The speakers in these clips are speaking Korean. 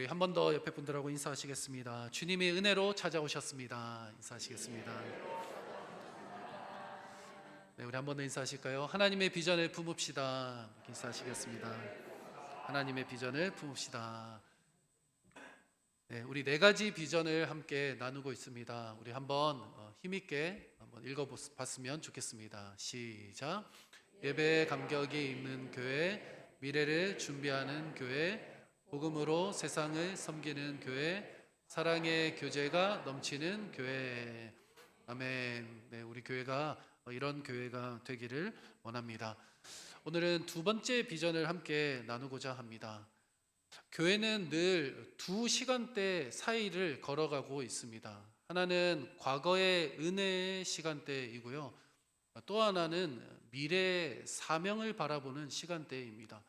우리 한 번 더 옆에 분들하고 인사하시겠습니다. 주님의 은혜로 찾아오셨습니다. 인사하시겠습니다. 네, 우리 한 번 더 인사하실까요? 하나님의 비전을 품읍시다. 인사하시겠습니다. 하나님의 비전을 품읍시다. 네, 우리 네 가지 비전을 함께 나누고 있습니다. 우리 한번 어, 힘있게 한번 읽어봤으면 좋겠습니다. 시작. 예배 감격이 있는 교회, 미래를 준비하는 교회, 복음으로 세상을 섬기는 교회, 사랑의 교제가 넘치는 교회. 아멘. 네, 우리 교회가 이런 교회가 되기를 원합니다. 오늘은 두 번째 비전을 함께 나누고자 합니다. 교회는 늘 두 시간대 사이를 걸어가고 있습니다. 하나는 과거의 은혜의 시간대이고요. 또 하나는 미래의 사명을 바라보는 시간대입니다.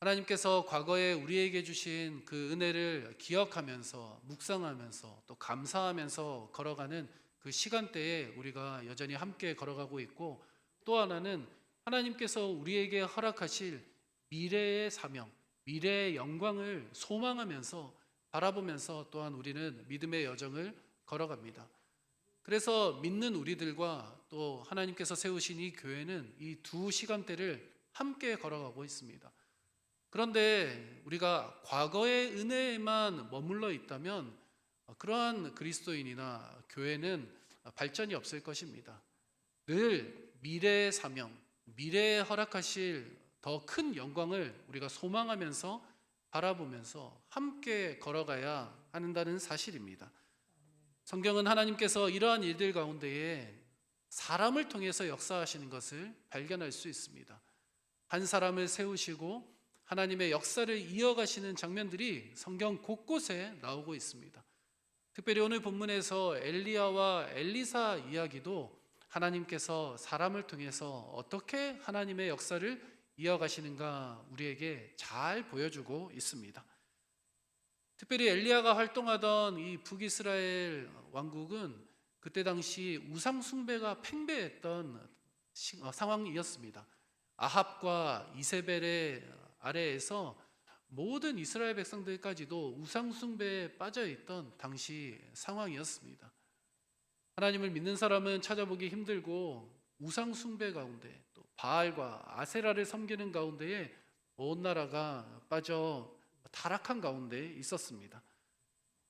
하나님께서 과거에 우리에게 주신 그 은혜를 기억하면서 묵상하면서 또 감사하면서 걸어가는 그 시간대에 우리가 여전히 함께 걸어가고 있고 또 하나는 하나님께서 우리에게 허락하실 미래의 사명, 미래의 영광을 소망하면서 바라보면서 또한 우리는 믿음의 여정을 걸어갑니다. 그래서 믿는 우리들과 또 하나님께서 세우신 이 교회는 이 두 시간대를 함께 걸어가고 있습니다. 그런데 우리가 과거의 은혜에만 머물러 있다면 그러한 그리스도인이나 교회는 발전이 없을 것입니다. 늘 미래의 사명, 미래에 허락하실 더 큰 영광을 우리가 소망하면서 바라보면서 함께 걸어가야 한다는 사실입니다. 성경은 하나님께서 이러한 일들 가운데에 사람을 통해서 역사하시는 것을 발견할 수 있습니다. 한 사람을 세우시고 하나님의 역사를 이어가시는 장면들이 성경 곳곳에 나오고 있습니다. 특별히 오늘 본문에서 엘리야와 엘리사 이야기도 하나님께서 사람을 통해서 어떻게 하나님의 역사를 이어가시는가 우리에게 잘 보여주고 있습니다. 특별히 엘리야가 활동하던 이 북이스라엘 왕국은 그때 당시 우상 숭배가 팽배했던 시- 어, 상황이었습니다. 아합과 이세벨의 아래에서 모든 이스라엘 백성들까지도 우상 숭배에 빠져 있던 당시 상황이었습니다. 하나님을 믿는 사람은 찾아보기 힘들고 우상 숭배 가운데 또 바알과 아세라를 섬기는 가운데에 온 나라가 빠져 타락한 가운데 있었습니다.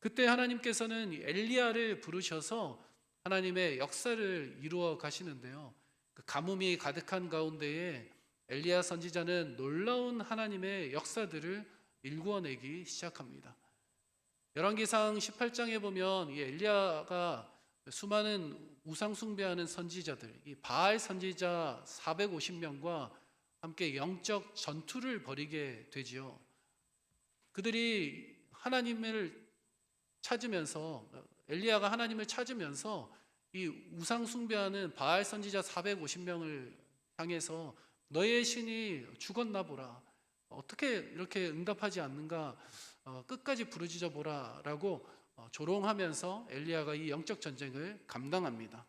그때 하나님께서는 엘리야를 부르셔서 하나님의 역사를 이루어 가시는데요. 그 가뭄이 가득한 가운데에 엘리야 선지자는 놀라운 하나님의 역사들을 일구어내기 시작합니다. 열왕기상 18장에 보면 이 엘리야가 수많은 우상 숭배하는 선지자들, 이 바알 선지자 450명과 함께 영적 전투를 벌이게 되지요. 그들이 하나님을 찾으면서 엘리야가 하나님을 찾으면서 이 우상 숭배하는 바알 선지자 450명을 향해서 너의 신이 죽었나 보라. 어떻게 이렇게 응답하지 않는가? 어, 끝까지 부르짖어 보라라고 어, 조롱하면서 엘리야가 이 영적 전쟁을 감당합니다.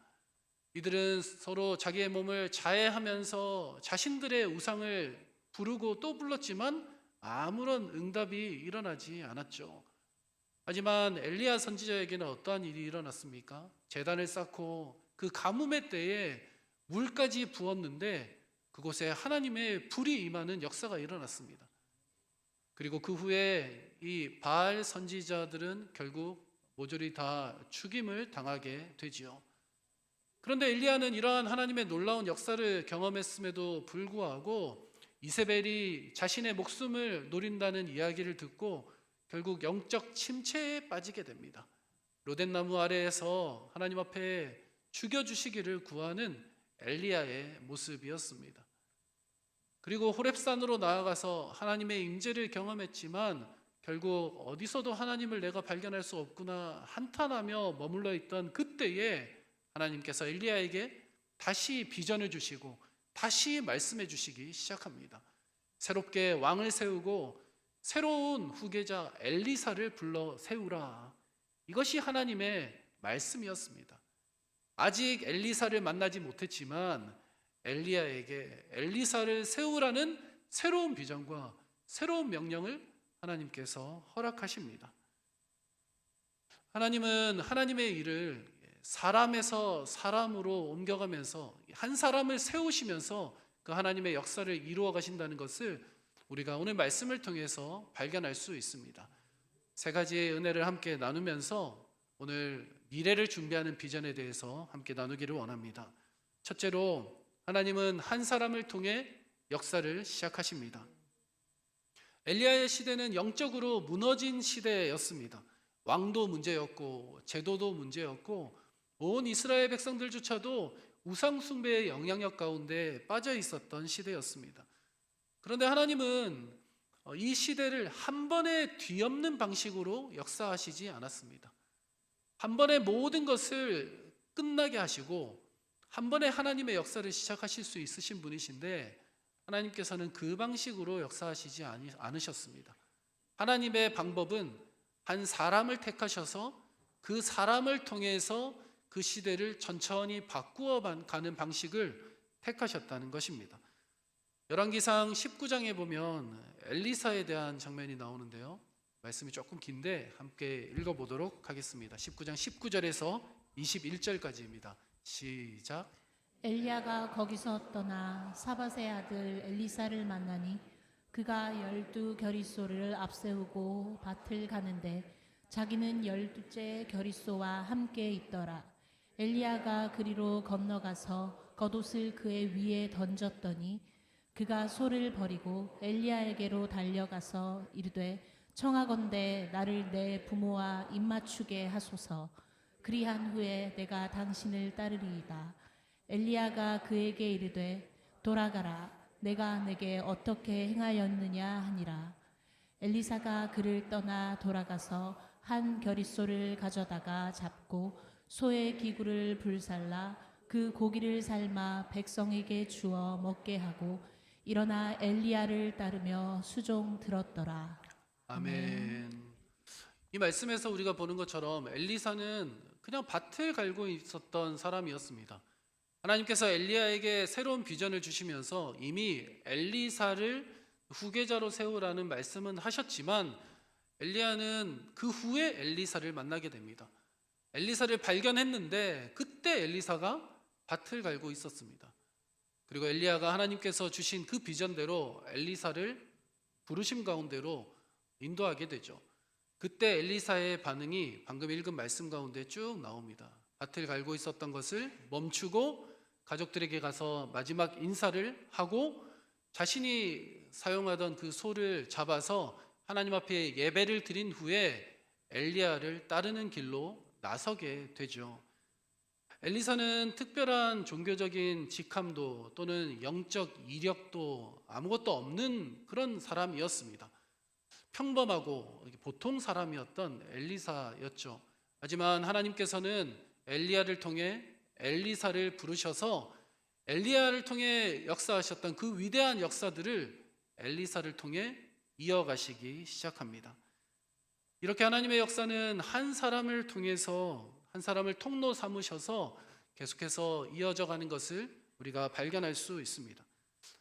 이들은 서로 자기의 몸을 자해하면서 자신들의 우상을 부르고 또 불렀지만 아무런 응답이 일어나지 않았죠. 하지만 엘리야 선지자에게는 어떠한 일이 일어났습니까? 재단을 쌓고 그 가뭄의 때에 물까지 부었는데 그곳에 하나님의 불이 임하는 역사가 일어났습니다. 그리고 그 후에 이 바알 선지자들은 결국 모조리 다 죽임을 당하게 되지요. 그런데 엘리야는 이러한 하나님의 놀라운 역사를 경험했음에도 불구하고 이세벨이 자신의 목숨을 노린다는 이야기를 듣고 결국 영적 침체에 빠지게 됩니다. 로덴나무 아래에서 하나님 앞에 죽여주시기를 구하는 엘리야의 모습이었습니다. 그리고 호렙산으로 나아가서 하나님의 임재를 경험했지만 결국 어디서도 하나님을 내가 발견할 수 없구나 한탄하며 머물러 있던 그때에 하나님께서 엘리야에게 다시 비전을 주시고 다시 말씀해 주시기 시작합니다. 새롭게 왕을 세우고 새로운 후계자 엘리사를 불러 세우라. 이것이 하나님의 말씀이었습니다. 아직 엘리사를 만나지 못했지만 엘리야에게 엘리사를 세우라는 새로운 비전과 새로운 명령을 하나님께서 허락하십니다. 하나님은 하나님의 일을 사람에서 사람으로 옮겨가면서 한 사람을 세우시면서 그 하나님의 역사를 이루어 가신다는 것을 우리가 오늘 말씀을 통해서 발견할 수 있습니다. 세 가지의 은혜를 함께 나누면서 오늘 미래를 준비하는 비전에 대해서 함께 나누기를 원합니다. 첫째로 하나님은 한 사람을 통해 역사를 시작하십니다. 엘리야의 시대는 영적으로 무너진 시대였습니다. 왕도 문제였고 제도도 문제였고 온 이스라엘 백성들조차도 우상 숭배의 영향력 가운데 빠져 있었던 시대였습니다. 그런데 하나님은 어, 이 시대를 한 번에 뒤엎는 방식으로 역사하시지 않았습니다. 한 번에 모든 것을 끝나게 하시고 한 번에 하나님의 역사를 시작하실 수 있으신 분이신데 하나님께서는 그 방식으로 역사하시지 않으셨습니다. 하나님의 방법은 한 사람을 택하셔서 그 사람을 통해서 그 시대를 천천히 바꾸어 가는 방식을 택하셨다는 것입니다. 열왕기상 19장에 보면 엘리사에 대한 장면이 나오는데요. 말씀이 조금 긴데 함께 읽어 보도록 하겠습니다. 19장 19절에서 21절까지입니다. 시작. 엘리야가 거기서 떠나 사바세 아들 엘리사를 만나니 그가 열두 결의소를 앞세우고 밭을 가는데 자기는 열두째 결의소와 함께 있더라. 엘리야가 그리로 건너가서 겉옷을 그의 위에 던졌더니 그가 소를 버리고 엘리야에게로 달려가서 이르되 청하건대 나를 내 부모와 입맞추게 하소서 그리한 후에 내가 당신을 따르리이다. 엘리야가 그에게 이르되 돌아가라 내가 내게 어떻게 행하였느냐 하니라 엘리사가 그를 떠나 돌아가서 한 결의소를 가져다가 잡고 소의 기구를 불살라 그 고기를 삶아 백성에게 주어 먹게 하고 일어나 엘리야를 따르며 수종 들었더라 아멘. 이 말씀에서 우리가 보는 것처럼 엘리사는 그냥 밭을 갈고 있었던 사람이었습니다. 하나님께서 엘리야에게 새로운 비전을 주시면서 이미 엘리사를 후계자로 세우라는 말씀은 하셨지만 엘리야는 그 후에 엘리사를 만나게 됩니다. 엘리사를 발견했는데 그때 엘리사가 밭을 갈고 있었습니다. 그리고 엘리야가 하나님께서 주신 그 비전대로 엘리사를 부르심 가운데로 인도하게 되죠. 그때 엘리사의 반응이 방금 읽은 말씀 가운데 쭉 나옵니다. 밭을 갈고 있었던 것을 멈추고 가족들에게 가서 마지막 인사를 하고 자신이 사용하던 그 소를 잡아서 하나님 앞에 예배를 드린 후에 엘리야를 따르는 길로 나서게 되죠. 엘리사는 특별한 종교적인 직함도 또는 영적 이력도 아무것도 없는 그런 사람이었습니다. 평범하고 보통 사람이었던 엘리사였죠. 하지만 하나님께서는 엘리야를 통해 엘리사를 부르셔서 엘리야를 통해 역사하셨던 그 위대한 역사들을 엘리사를 통해 이어가시기 시작합니다. 이렇게 하나님의 역사는 한 사람을 통해서 한 사람을 통로 삼으셔서 계속해서 이어져 가는 것을 우리가 발견할 수 있습니다.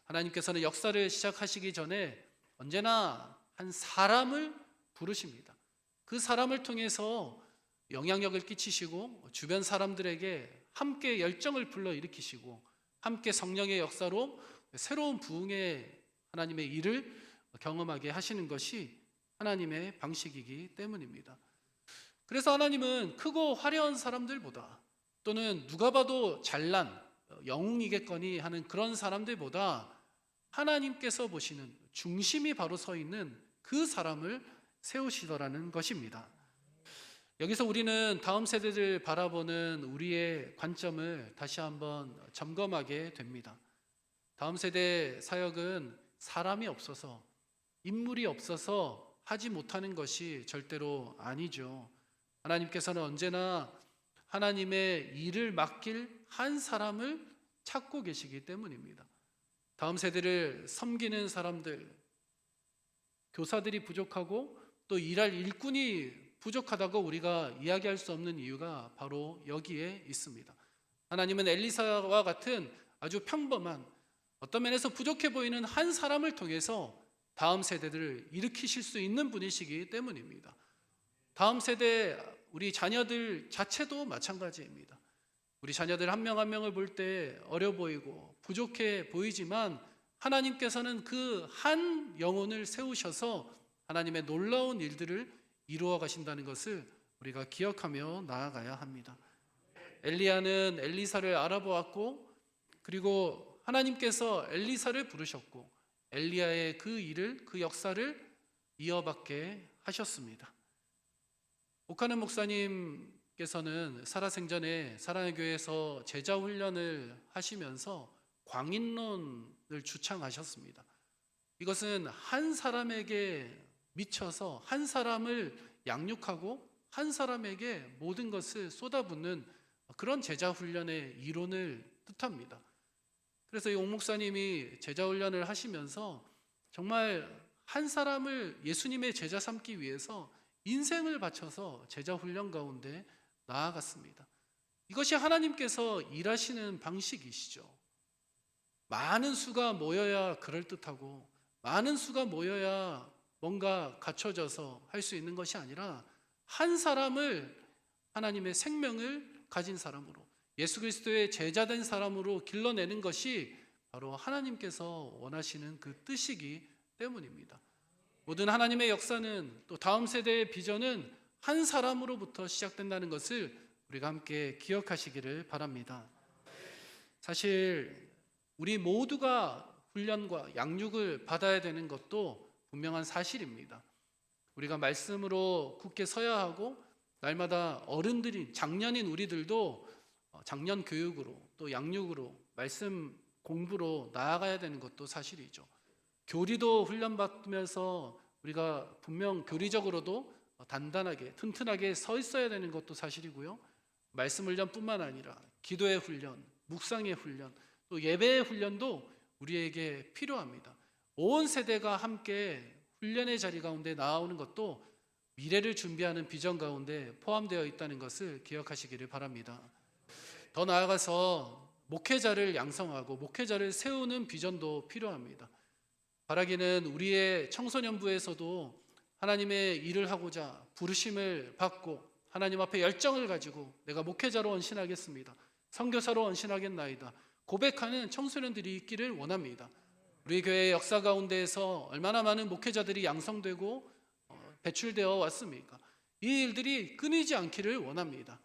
하나님께서는 역사를 시작하시기 전에 언제나 한 사람을 부르십니다. 그 사람을 통해서 영향력을 끼치시고 주변 사람들에게 함께 열정을 불러 일으키시고 함께 성령의 역사로 새로운 부흥의 하나님의 일을 경험하게 하시는 것이 하나님의 방식이기 때문입니다. 그래서 하나님은 크고 화려한 사람들보다 또는 누가 봐도 잘난 영웅이겠거니 하는 그런 사람들보다 하나님께서 보시는 중심이 바로 서 있는 그 사람을 세우시더라는 것입니다. 여기서 우리는 다음 세대들 바라보는 우리의 관점을 다시 한번 점검하게 됩니다. 다음 세대 사역은 사람이 없어서 인물이 없어서 하지 못하는 것이 절대로 아니죠. 하나님께서는 언제나 하나님의 일을 맡길 한 사람을 찾고 계시기 때문입니다. 다음 세대를 섬기는 사람들, 교사들이 부족하고 또 일할 일꾼이 부족하다고 우리가 이야기할 수 없는 이유가 바로 여기에 있습니다. 하나님은 엘리사와 같은 아주 평범한 어떤 면에서 부족해 보이는 한 사람을 통해서 다음 세대들을 일으키실 수 있는 분이시기 때문입니다. 다음 세대 우리 자녀들 자체도 마찬가지입니다. 우리 자녀들 한 명한 명을 볼 때 어려 보이고 부족해 보이지만 하나님께서는 그 한 영혼을 세우셔서 하나님의 놀라운 일들을 이루어 가신다는 것을 우리가 기억하며 나아가야 합니다. 엘리야는 엘리사를 알아보았고 그리고 하나님께서 엘리사를 부르셨고 엘리야의 그 일을 그 역사를 이어받게 하셨습니다. 오카는 목사님께서는 살아생전에 사랑의 교회에서 제자 훈련을 하시면서 광인론을 주창하셨습니다. 이것은 한 사람에게 미쳐서 한 사람을 양육하고 한 사람에게 모든 것을 쏟아붓는 그런 제자 훈련의 이론을 뜻합니다. 그래서 이 옥 목사님이 제자 훈련을 하시면서 정말 한 사람을 예수님의 제자 삼기 위해서 인생을 바쳐서 제자 훈련 가운데 나아갔습니다. 이것이 하나님께서 일하시는 방식이시죠. 많은 수가 모여야 그럴듯하고 많은 수가 모여야 뭔가 갖춰져서 할 수 있는 것이 아니라 한 사람을 하나님의 생명을 가진 사람으로 예수 그리스도의 제자된 사람으로 길러내는 것이 바로 하나님께서 원하시는 그 뜻이기 때문입니다. 모든 하나님의 역사는 또 다음 세대의 비전은 한 사람으로부터 시작된다는 것을 우리가 함께 기억하시기를 바랍니다. 사실 우리 모두가 훈련과 양육을 받아야 되는 것도 분명한 사실입니다. 우리가 말씀으로 굳게 서야 하고 날마다 어른들인 장년인 우리들도 어, 장년 교육으로 또 양육으로 말씀 공부로 나아가야 되는 것도 사실이죠. 교리도 훈련받으면서 우리가 분명 교리적으로도 단단하게 튼튼하게 서 있어야 되는 것도 사실이고요. 말씀 훈련뿐만 아니라 기도의 훈련, 묵상의 훈련, 또 예배의 훈련도 우리에게 필요합니다. 온 세대가 함께 훈련의 자리 가운데 나오는 것도 미래를 준비하는 비전 가운데 포함되어 있다는 것을 기억하시기를 바랍니다. 더 나아가서 목회자를 양성하고 목회자를 세우는 비전도 필요합니다. 바라기는 우리의 청소년부에서도 하나님의 일을 하고자 부르심을 받고 하나님 앞에 열정을 가지고 내가 목회자로 헌신하겠습니다. 선교사로 헌신하겠나이다. 고백하는 청소년들이 있기를 원합니다. 우리 교회의 역사 가운데에서 얼마나 많은 목회자들이 양성되고 어, 배출되어 왔습니까? 이 일들이 끊이지 않기를 원합니다.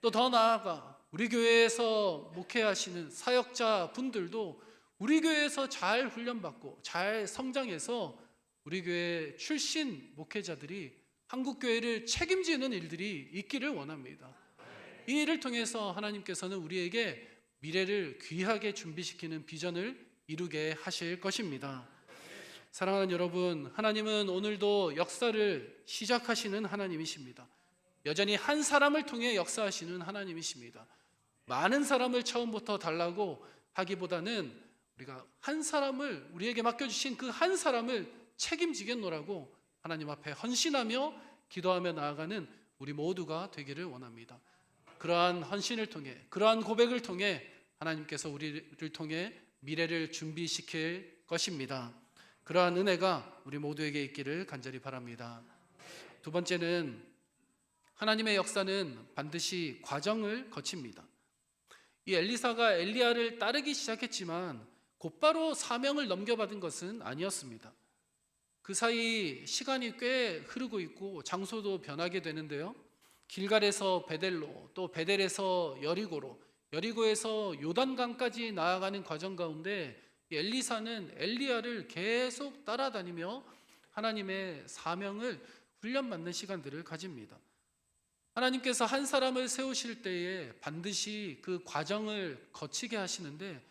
또 더 나아가 우리 교회에서 목회하시는 사역자 분들도 우리 교회에서 잘 훈련받고 잘 성장해서 우리 교회 출신 목회자들이 한국 교회를 책임지는 일들이 있기를 원합니다. 이 일을 통해서 하나님께서는 우리에게 미래를 귀하게 준비시키는 비전을 이루게 하실 것입니다. 사랑하는 여러분, 하나님은 오늘도 역사를 시작하시는 하나님이십니다. 여전히 한 사람을 통해 역사하시는 하나님이십니다. 많은 사람을 처음부터 달라고 하기보다는 우리가 한 사람을 우리에게 맡겨주신 그 한 사람을 책임지겠노라고 하나님 앞에 헌신하며 기도하며 나아가는 우리 모두가 되기를 원합니다. 그러한 헌신을 통해 그러한 고백을 통해 하나님께서 우리를 통해 미래를 준비시킬 것입니다. 그러한 은혜가 우리 모두에게 있기를 간절히 바랍니다. 두 번째는 하나님의 역사는 반드시 과정을 거칩니다. 이 엘리사가 엘리야를 따르기 시작했지만 곧바로 사명을 넘겨받은 것은 아니었습니다. 그 사이 시간이 꽤 흐르고 있고 장소도 변하게 되는데요. 길갈에서 베델로 또 베델에서 여리고로 여리고에서 요단강까지 나아가는 과정 가운데 엘리사는 엘리야를 계속 따라다니며 하나님의 사명을 훈련받는 시간들을 가집니다. 하나님께서 한 사람을 세우실 때에 반드시 그 과정을 거치게 하시는데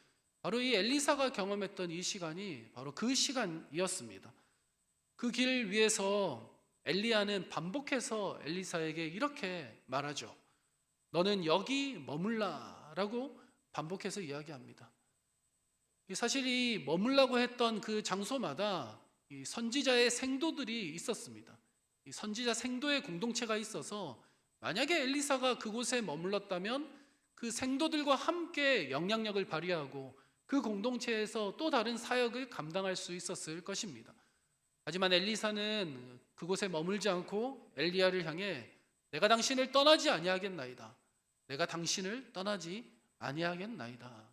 바로 이 엘리사가 경험했던 이 시간이 바로 그 시간이었습니다. 그 길 위에서 엘리야는 반복해서 엘리사에게 이렇게 말하죠. 너는 여기 머물라 라고 반복해서 이야기합니다. 사실 이 머물라고 했던 그 장소마다 이 선지자의 생도들이 있었습니다. 이 선지자 생도의 공동체가 있어서 만약에 엘리사가 그곳에 머물렀다면 그 생도들과 함께 영향력을 발휘하고 그 공동체에서 또 다른 사역을 감당할 수 있었을 것입니다. 하지만 엘리사는 그곳에 머물지 않고 엘리야를 향해 내가 당신을 떠나지 아니하겠나이다. 내가 당신을 떠나지 아니하겠나이다.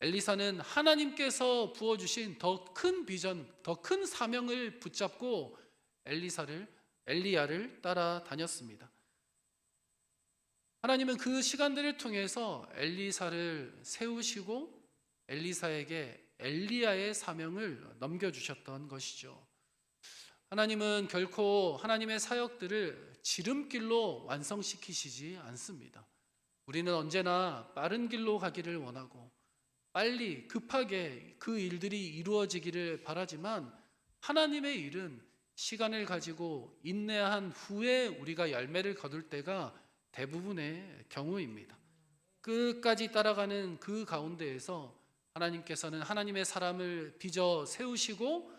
엘리사는 하나님께서 부어 주신 더 큰 비전, 더 큰 사명을 붙잡고 엘리사를 엘리야를 따라 다녔습니다. 하나님은 그 시간들을 통해서 엘리사를 세우시고 엘리사에게 엘리야의 사명을 넘겨 주셨던 것이죠. 하나님은 결코 하나님의 사역들을 지름길로 완성시키시지 않습니다. 우리는 언제나 빠른 길로 가기를 원하고 빨리 급하게 그 일들이 이루어지기를 바라지만 하나님의 일은 시간을 가지고 인내한 후에 우리가 열매를 거둘 때가 대부분의 경우입니다. 끝까지 따라가는 그 가운데에서 하나님께서는 하나님의 사람을 빚어 세우시고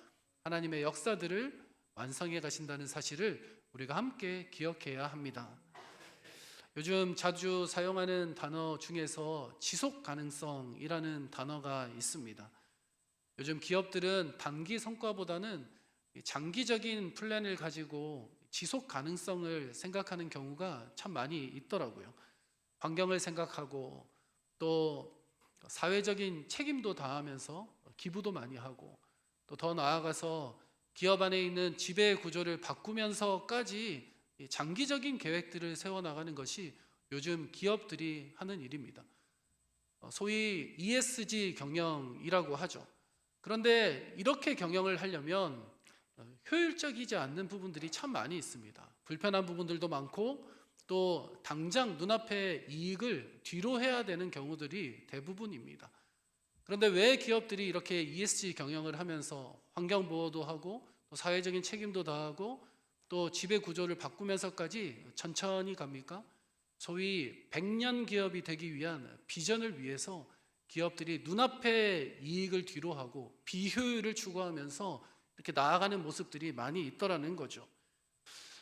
하나님의 역사들을 완성해 가신다는 사실을 우리가 함께 기억해야 합니다. 요즘 자주 사용하는 단어 중에서 지속 가능성이라는 단어가 있습니다. 요즘 기업들은 단기 성과보다는 장기적인 플랜을 가지고 지속 가능성을 생각하는 경우가 참 많이 있더라고요. 환경을 생각하고 또 사회적인 책임도 다하면서 기부도 많이 하고 또 더 나아가서 기업 안에 있는 지배 구조를 바꾸면서까지 이 장기적인 계획들을 세워나가는 것이 요즘 기업들이 하는 일입니다. 어, 소위 ESG 경영이라고 하죠. 그런데 이렇게 경영을 하려면 어, 효율적이지 않는 부분들이 참 많이 있습니다. 불편한 부분들도 많고 또 당장 눈앞의 이익을 뒤로 해야 되는 경우들이 대부분입니다. 그런데 왜 기업들이 이렇게 ESG 경영을 하면서 환경 보호도 하고 또 사회적인 책임도 다하고 또 지배 구조를 바꾸면서까지 천천히 갑니까? 소위 백년 기업이 되기 위한 비전을 위해서 기업들이 눈앞의 이익을 뒤로 하고 비효율을 추구하면서 이렇게 나아가는 모습들이 많이 있더라는 거죠.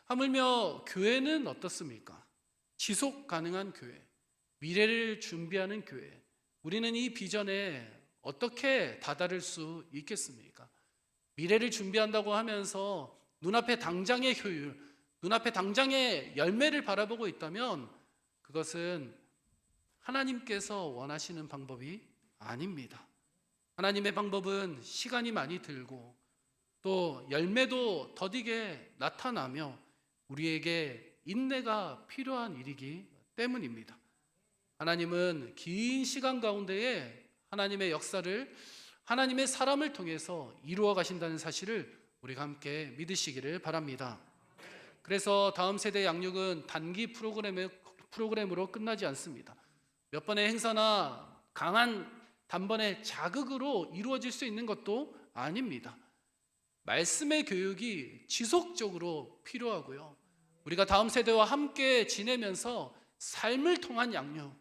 하물며 교회는 어떻습니까? 지속 가능한 교회, 미래를 준비하는 교회. 우리는 이 비전에 어떻게 다다를 수 있겠습니까? 미래를 준비한다고 하면서 눈앞에 당장의 효율, 눈앞에 당장의 열매를 바라보고 있다면 그것은 하나님께서 원하시는 방법이 아닙니다. 하나님의 방법은 시간이 많이 들고 또 열매도 더디게 나타나며 우리에게 인내가 필요한 일이기 때문입니다. 하나님은 긴 시간 가운데에 하나님의 역사를 하나님의 사람을 통해서 이루어 가신다는 사실을 우리가 함께 믿으시기를 바랍니다. 그래서 다음 세대 양육은 단기 프로그램으로 끝나지 않습니다. 몇 번의 행사나 강한 단번의 자극으로 이루어질 수 있는 것도 아닙니다. 말씀의 교육이 지속적으로 필요하고요. 우리가 다음 세대와 함께 지내면서 삶을 통한 양육,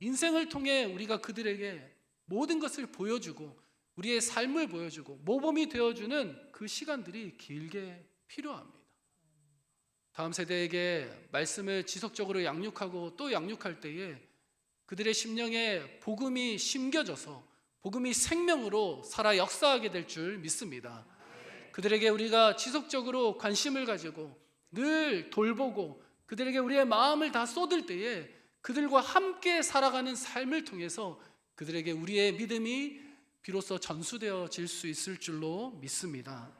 인생을 통해 우리가 그들에게 모든 것을 보여주고 우리의 삶을 보여주고 모범이 되어주는 그 시간들이 길게 필요합니다. 다음 세대에게 말씀을 지속적으로 양육하고 또 양육할 때에 그들의 심령에 복음이 심겨져서 복음이 생명으로 살아 역사하게 될 줄 믿습니다. 그들에게 우리가 지속적으로 관심을 가지고 늘 돌보고 그들에게 우리의 마음을 다 쏟을 때에 그들과 함께 살아가는 삶을 통해서 그들에게 우리의 믿음이 비로소 전수되어질 수 있을 줄로 믿습니다.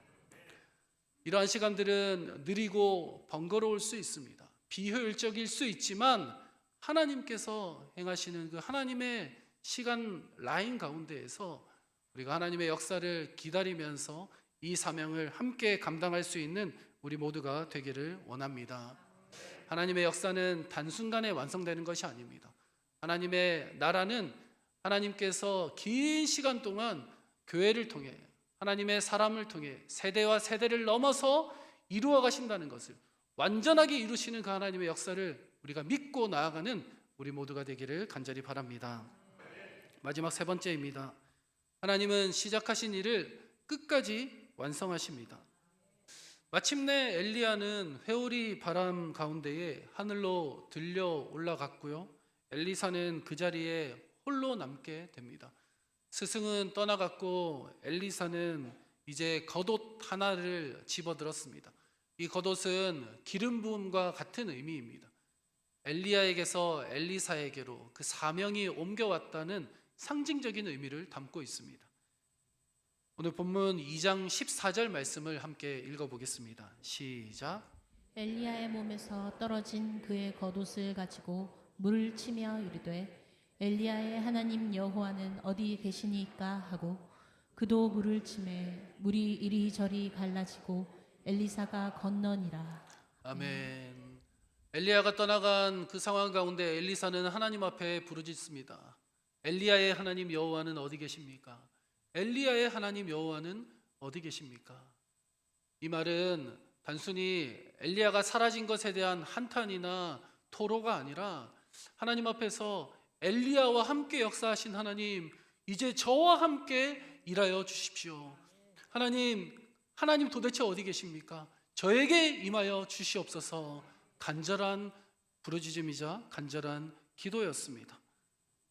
이러한 시간들은 느리고 번거로울 수 있습니다. 비효율적일 수 있지만 하나님께서 행하시는 그 하나님의 시간 라인 가운데에서 우리가 하나님의 역사를 기다리면서 이 사명을 함께 감당할 수 있는 우리 모두가 되기를 원합니다. 하나님의 역사는 단순간에 완성되는 것이 아닙니다. 하나님의 나라는 하나님께서 긴 시간 동안 교회를 통해 하나님의 사람을 통해 세대와 세대를 넘어서 이루어 가신다는 것을 완전하게 이루시는 그 하나님의 역사를 우리가 믿고 나아가는 우리 모두가 되기를 간절히 바랍니다. 마지막 세 번째입니다. 하나님은 시작하신 일을 끝까지 완성하십니다. 마침내 엘리야는 회오리 바람 가운데에 하늘로 들려 올라갔고요. 엘리사는 그 자리에 홀로 남게 됩니다. 스승은 떠나갔고 엘리사는 이제 겉옷 하나를 집어들었습니다. 이 겉옷은 기름 부음과 같은 의미입니다. 엘리야에게서 엘리사에게로 그 사명이 옮겨왔다는 상징적인 의미를 담고 있습니다. 오늘 본문 2장 14절 말씀을 함께 읽어보겠습니다. 시작. 엘리야의 몸에서 떨어진 그의 겉옷을 가지고 물을 치며 이르되 엘리야의 하나님 여호와는 어디 계시니까 하고 그도 물을 치매 물이 이리저리 갈라지고 엘리사가 건너니라 아멘. 엘리야가 떠나간 그 상황 가운데 엘리사는 하나님 앞에 부르짖습니다. 엘리야의 하나님 여호와는 어디 계십니까? 엘리야의 하나님 여호와는 어디 계십니까? 이 말은 단순히 엘리야가 사라진 것에 대한 한탄이나 토로가 아니라 하나님 앞에서 엘리야와 함께 역사하신 하나님 이제 저와 함께 일하여 주십시오. 하나님 하나님 도대체 어디 계십니까? 저에게 임하여 주시옵소서. 간절한 부르짖음이자 간절한 기도였습니다.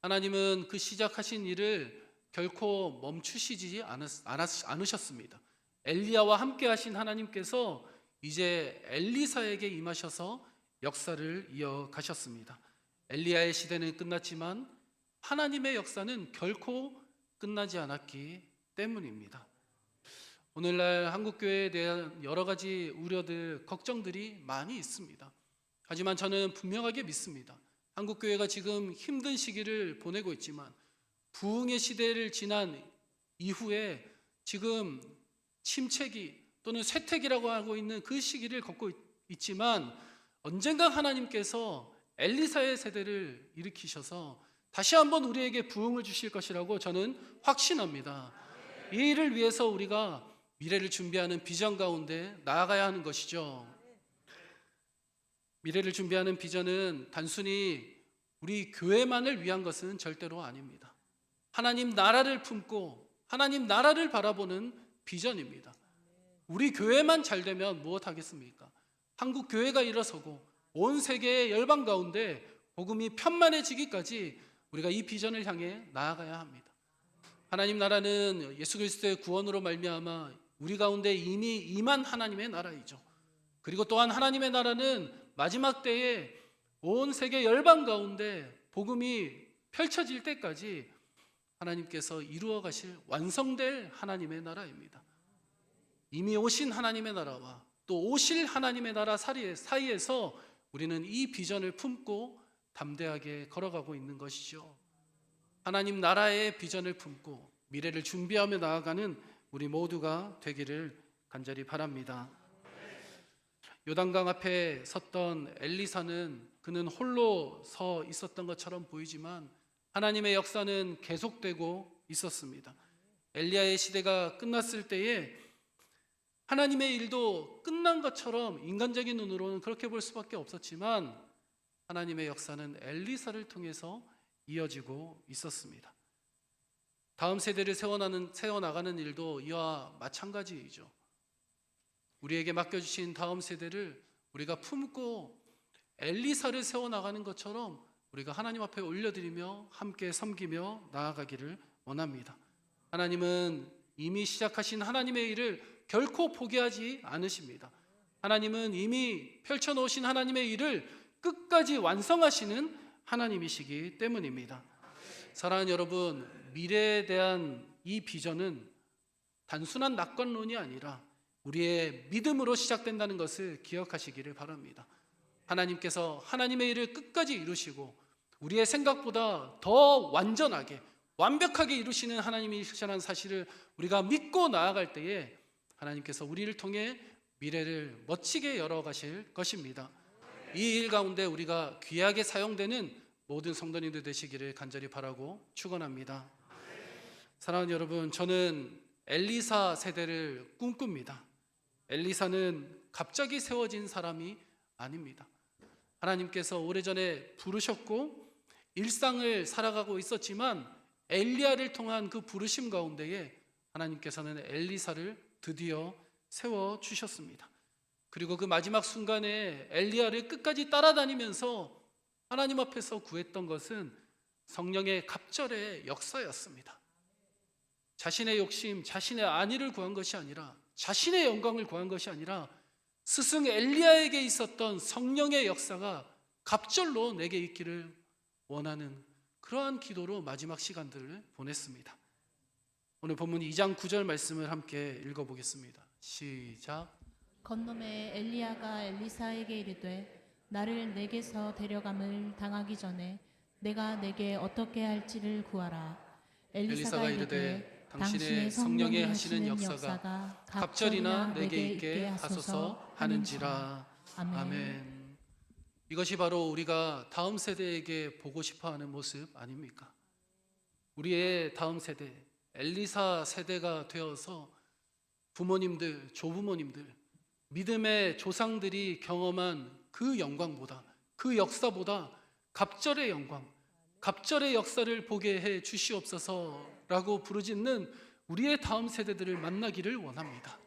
하나님은 그 시작하신 일을 결코 멈추시지 않으셨습니다. 엘리야와 함께 하신 하나님께서 이제 엘리사에게 임하셔서 역사를 이어가셨습니다. 엘리야의 시대는 끝났지만 하나님의 역사는 결코 끝나지 않았기 때문입니다. 오늘날 한국 교회에 대한 여러 가지 우려들, 걱정들이 많이 있습니다. 하지만 저는 분명하게 믿습니다. 한국 교회가 지금 힘든 시기를 보내고 있지만 부흥의 시대를 지난 이후에 지금 침체기 또는 쇠퇴기라고 하고 있는 그 시기를 있- 있지만 언젠가 하나님께서 엘리사의 세대를 일으키셔서 다시 한번 우리에게 부흥을 주실 것이라고 저는 확신합니다. 이 일을 위해서 우리가 미래를 준비하는 비전 가운데 나아가야 하는 것이죠. 미래를 준비하는 비전은 단순히 우리 교회만을 위한 것은 절대로 아닙니다. 하나님 나라를 품고 하나님 나라를 바라보는 비전입니다. 우리 교회만 잘 되면 무엇 하겠습니까? 한국 교회가 일어서고 온 세계의 열방 가운데 복음이 편만해지기까지 우리가 이 비전을 향해 나아가야 합니다. 하나님 나라는 예수 그리스도의 구원으로 말미암아 우리 가운데 이미 임한 하나님의 나라이죠. 그리고 또한 하나님의 나라는 마지막 때에 온 세계 열방 가운데 복음이 펼쳐질 때까지 하나님께서 이루어 가실 완성될 하나님의 나라입니다. 이미 오신 하나님의 나라와 또 오실 하나님의 나라 사이에- 사이에서 우리는 이 비전을 품고 담대하게 걸어가고 있는 것이죠. 하나님 나라의 비전을 품고 미래를 준비하며 나아가는 우리 모두가 되기를 간절히 바랍니다. 요단강 앞에 섰던 엘리사는 그는 홀로 서 있었던 것처럼 보이지만 하나님의 역사는 계속되고 있었습니다. 엘리야의 시대가 끝났을 때에 하나님의 일도 끝난 것처럼 인간적인 눈으로는 그렇게 볼 수밖에 없었지만 하나님의 역사는 엘리사를 통해서 이어지고 있었습니다. 다음 세대를 세워나는 세워나가는 일도 이와 마찬가지이죠. 우리에게 맡겨주신 다음 세대를 우리가 품고 엘리사를 세워나가는 것처럼 우리가 하나님 앞에 올려드리며 함께 섬기며 나아가기를 원합니다. 하나님은 이미 시작하신 하나님의 일을 결코 포기하지 않으십니다. 하나님은 이미 펼쳐놓으신 하나님의 일을 끝까지 완성하시는 하나님이시기 때문입니다. 사랑하는 여러분, 미래에 대한 이 비전은 단순한 낙관론이 아니라 우리의 믿음으로 시작된다는 것을 기억하시기를 바랍니다. 하나님께서 하나님의 일을 끝까지 이루시고 우리의 생각보다 더 완전하게 완벽하게 이루시는 하나님이시라는 사실을 우리가 믿고 나아갈 때에 하나님께서 우리를 통해 미래를 멋지게 열어가실 것입니다. 이 일 가운데 우리가 귀하게 사용되는 모든 성도님들 되시기를 간절히 바라고 축원합니다. 사랑하는 여러분, 저는 엘리사 세대를 꿈꿉니다. 엘리사는 갑자기 세워진 사람이 아닙니다. 하나님께서 오래전에 부르셨고 일상을 살아가고 있었지만 엘리야를 통한 그 부르심 가운데에 하나님께서는 엘리사를 드디어 세워 주셨습니다. 그리고 그 마지막 순간에 엘리야를 끝까지 따라다니면서 하나님 앞에서 구했던 것은 성령의 갑절의 역사였습니다. 자신의 욕심, 자신의 안위를 구한 것이 아니라 자신의 영광을 구한 것이 아니라 스승 엘리야에게 있었던 성령의 역사가 갑절로 내게 있기를 원하는 그러한 기도로 마지막 시간들을 보냈습니다. 오늘 본문 2장 9절 말씀을 함께 읽어보겠습니다. 시작. 건너매 엘리야가 엘리사에게 이르되 나를 내게서 데려감을 당하기 전에 내가 내게 어떻게 할지를 구하라. 엘리사가 이르되 당신의 성령이 하시는 역사가 갑절이나 내게 있게 하소서 하는지라. 아멘. 아멘. 이것이 바로 우리가 다음 세대에게 보고 싶어 하는 모습 아닙니까? 우리의 다음 세대, 엘리사 세대가 되어서 부모님들, 조부모님들, 믿음의 조상들이 경험한 그 영광보다, 그 역사보다 갑절의 영광, 갑절의 역사를 보게 해 주시옵소서라고 부르짖는 우리의 다음 세대들을 만나기를 원합니다.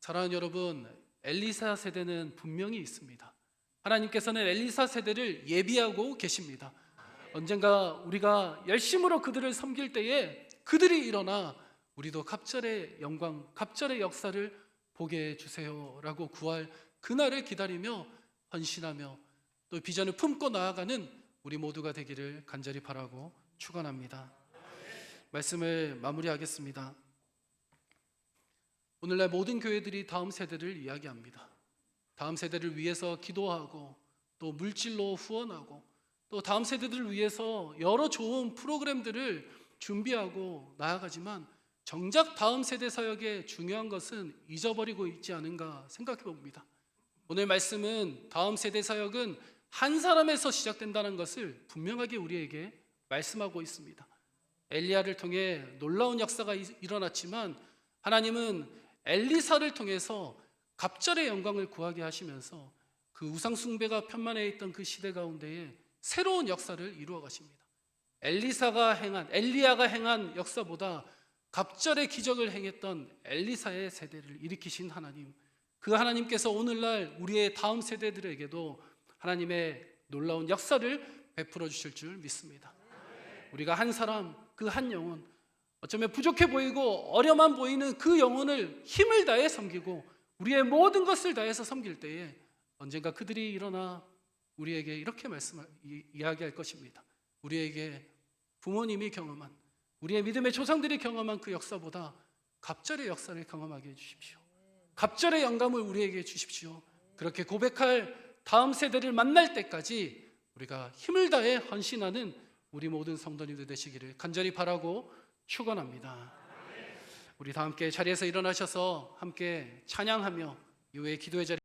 사랑하는 여러분, 엘리사 세대는 분명히 있습니다. 하나님께서는 엘리사 세대를 예비하고 계십니다. 언젠가 우리가 열심으로 그들을 섬길 때에 그들이 일어나 우리도 갑절의 영광, 갑절의 역사를 보게 해 주세요라고 구할 그날을 기다리며 헌신하며 또 비전을 품고 나아가는 우리 모두가 되기를 간절히 바라고 축원합니다. 말씀을 마무리하겠습니다. 오늘날 모든 교회들이 다음 세대를 이야기합니다. 다음 세대를 위해서 기도하고 또 물질로 후원하고 또 다음 세대들을 위해서 여러 좋은 프로그램들을 준비하고 나아가지만 정작 다음 세대 사역의 중요한 것은 잊어버리고 있지 않은가 생각해 봅니다. 오늘 말씀은 다음 세대 사역은 한 사람에서 시작된다는 것을 분명하게 우리에게 말씀하고 있습니다. 엘리야를 통해 놀라운 역사가 이- 일어났지만 하나님은 엘리사를 통해서 갑절의 영광을 구하게 하시면서 그 우상 숭배가 편만해 있던 그 시대 가운데에 새로운 역사를 이루어 가십니다. 엘리사가 행한 엘리야가 행한 역사보다 갑절의 기적을 행했던 엘리사의 세대를 일으키신 하나님 그 하나님께서 오늘날 우리의 다음 세대들에게도 하나님의 놀라운 역사를 베풀어 주실 줄 믿습니다. 우리가 한 사람 그 한 영혼 어쩌면 부족해 보이고 어려만 보이는 그 영혼을 힘을 다해 섬기고 우리의 모든 것을 다해서 섬길 때에 언젠가 그들이 일어나 우리에게 이렇게 말씀 이야기할 것입니다. 우리에게 부모님이 경험한 우리의 믿음의 조상들이 경험한 그 역사보다 갑절의 역사를 경험하게 해 주십시오. 갑절의 영감을 우리에게 주십시오. 그렇게 고백할 다음 세대를 만날 때까지 우리가 힘을 다해 헌신하는 우리 모든 성도님들 되시기를 간절히 바라고 축원합니다. 우리 다 함께 자리에서 일어나셔서 함께 찬양하며 이후에 기도의 자리